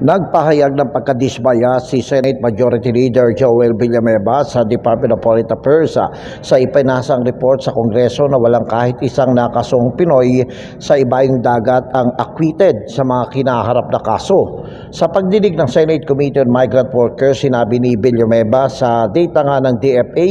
Nagpahayag ng pagkadismaya si Senate Majority Leader Joel Villanueva sa Department of Foreign Affairs sa ipinasang report sa Kongreso na walang kahit isang nakasong Pinoy sa ibayong dagat ang acquitted sa mga kinaharap na kaso. Sa pagdinig ng Senate Committee on Migrant Workers, sinabi ni Villanueva sa data nga ng DFA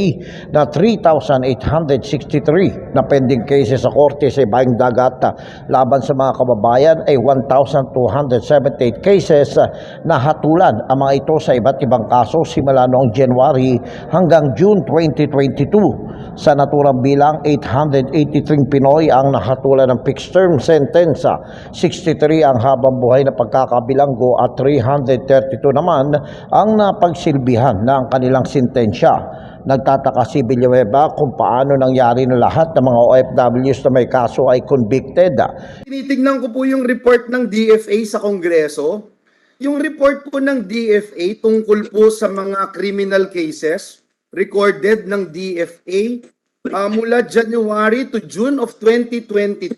na 3,863 na pending cases sa korte sa ibayong dagat laban sa mga kababayan ay 1,278 cases na hatulan ang mga ito sa iba't ibang kaso simula noong January hanggang June 2022. Sa naturang bilang, 883 Pinoy ang nahatulan ng fixed term sentence, ah, 63 ang habang buhay na pagkakabilanggo at 332 naman ang napagsilbihan ng kanilang sintensya. Nagtataka si Villanueva kung paano nangyari na lahat ng mga OFWs na may kaso ay convicted. Tinitingnan ko po yung report ng DFA sa Kongreso. Yung report po ng DFA tungkol po sa mga criminal cases recorded ng DFA ah, mula January to June of 2022.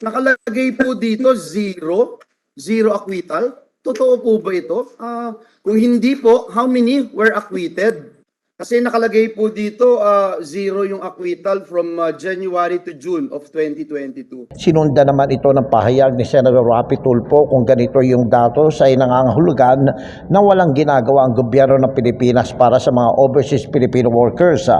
Nakalagay po dito zero, zero acquittal. Totoo po ba ito? Ah, kung hindi po, how many were acquitted? Kasi nakalagay po dito ah, zero yung acquittal from ah, January to June of 2022. Sinunda naman ito ng pahayag ni Senator Rapi Tulfo kung ganito yung datos ay nangangahulugan na walang ginagawa ang gobyerno ng Pilipinas para sa mga overseas Filipino workers.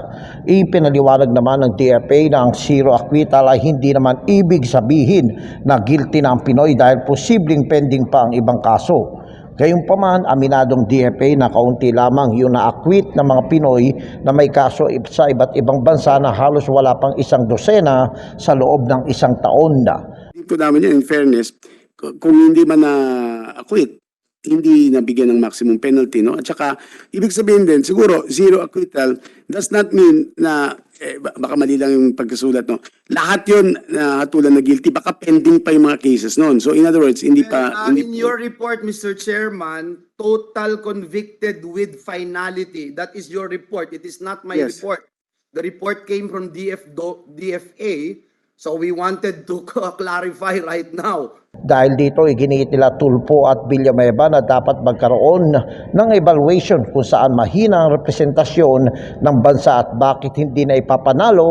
Ipinaliwanag naman ng DFA na ang zero acquittal ay hindi naman ibig sabihin na guilty na ang Pinoy dahil posibleng pending pa ang ibang kaso. Gayunpaman, aminadong DFA na kaunti lamang yung na-acquit ng mga Pinoy na may kaso sa iba't ibang bansa na halos wala pang isang dosena sa loob ng isang taon na. Po namin yun, in fairness, kung hindi man na-acquit, hindi nabigyan ng maximum penalty, no? At saka, ibig sabihin din, siguro, zero acquittal does not mean na, eh, ba- baka mali lang yung pagkasulat, no? Lahat yun na hatulan na guilty, baka pending pa yung mga cases noon. So, in other words, hindi pa, Uh, hindi in your report, Mr. Chairman, total convicted with finality. That is your report. It is not my Yes. report. The report came from DF DFA, so we wanted to clarify right now. Dahil dito, iginiit nila Tulfo at Villanueva na dapat magkaroon ng evaluation kung saan mahina ang representasyon ng bansa at bakit hindi na ipapanalo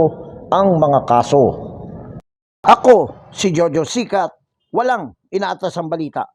ang mga kaso. Ako, si Jojo Sikat, walang inaatas ang balita.